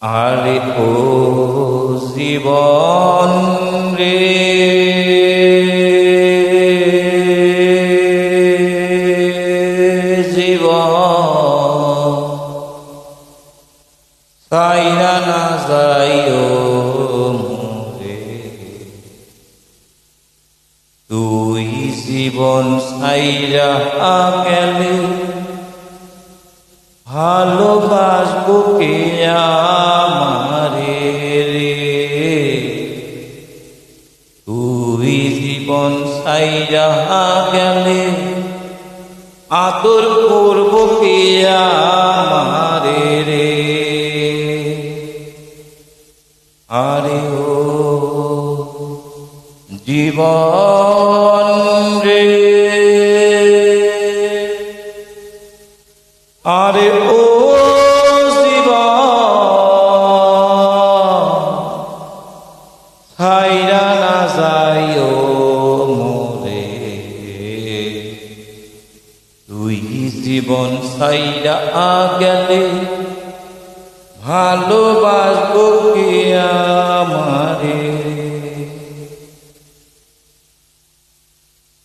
আরে ও জীবন রে। জীবন। সাইরা না যাইও মোরে। তুই জীবন সাইরা গেলে ভালোবাসবো কে আমারে রে? তুই জীবন সাইরা গেলে আদর করব কে আমারে রে? আরে ও জীবন রে। জীবন ছাইরা গেলে ভালোবাসবো কে আমারে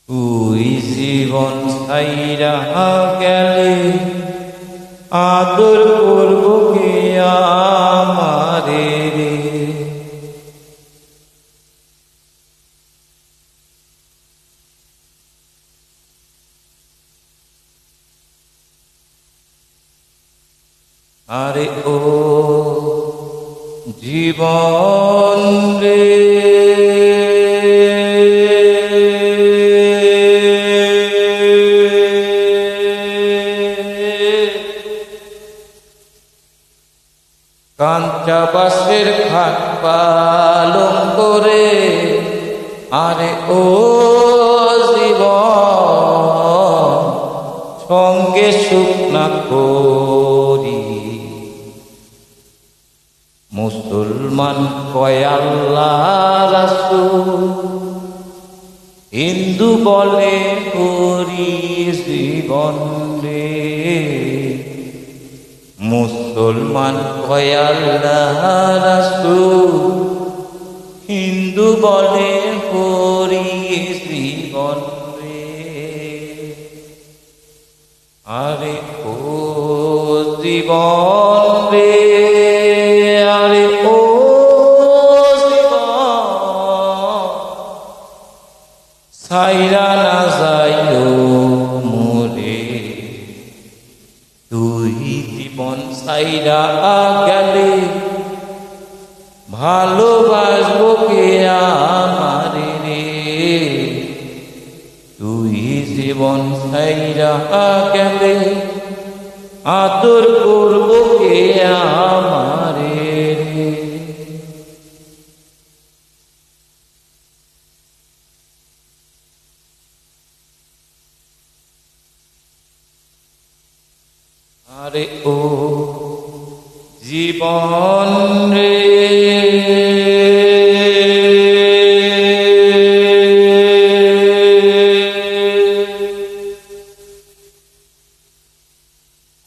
তুই জীবন ছাইরা গেলে আদর করব কে আমারে রে? আরে ও জীবন রে। কাঞ্চা বাসের খাট পালন করে, আরে ও জীবন, সঙ্গে সুখ না করি। মুসলমান কয় আল্লাহ হিন্দু বলে করি জীবন রে। মুসলমান হয় আল্লাহ রাসূল। হিন্দু বলে হরি জীবন রে। আরে ও জীবন সাইরা গেলে ভালোবাসবো কে আমারে রে? তুই জীবন সাইরা গেলে আদর করব কে আমারে রে? আরে ও জীবন রে।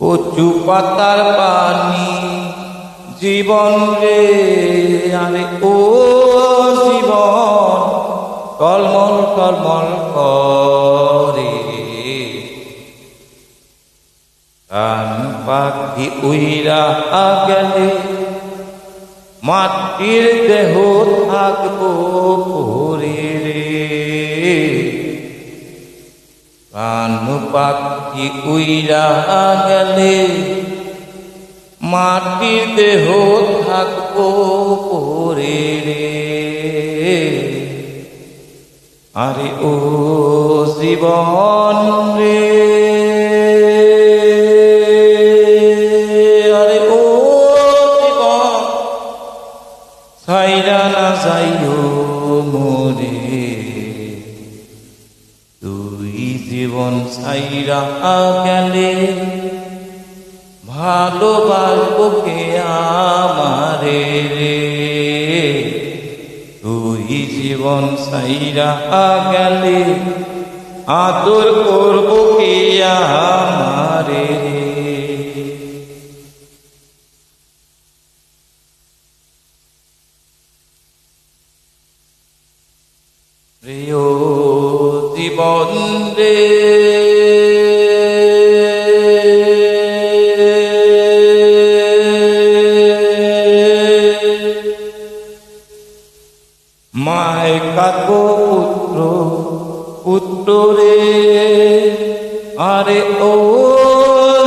কচু পাতার পানি জীবন রে। আরে ও জীবন কলমল কলমল করে। পাখি উইরা গেলে মাটির দেহ থাকব পরে রে। কান পাখি উইরা গেলে মাটির দেহ থাকব পরে রে। আরে ও জীবন রে যাইও মোরে। তুই জীবন সাইরা গেলে ভালোবাসবো কে আমারে রে। তুই জীবন সাইরা গেলে আদর করব কে আমারে রে? প্রিয় জীবন পুত্র আরে ও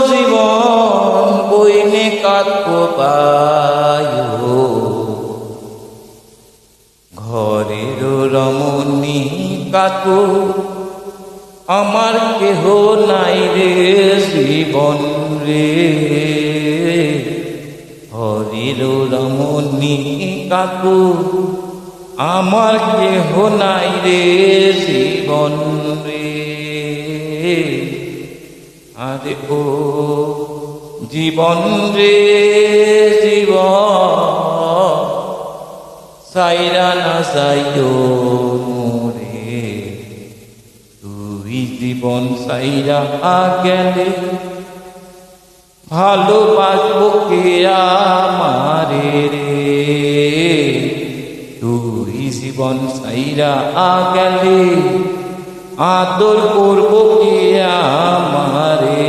জীবন বইনে কাক ঘরের রমণী কাকু আমার কেহ নাই রে জীবন রে। হরির রমণী কাকু আমার কেহ নাই রে জীবন রে। আরে ও জীবন রে জীবন, সাইরা না সাইও মোরে তুই জীবন সাইরা গেলে ভালোবাসবো কে আমারে রে? তুই জীবন সাইরা গেলে আদর করব কে আমারে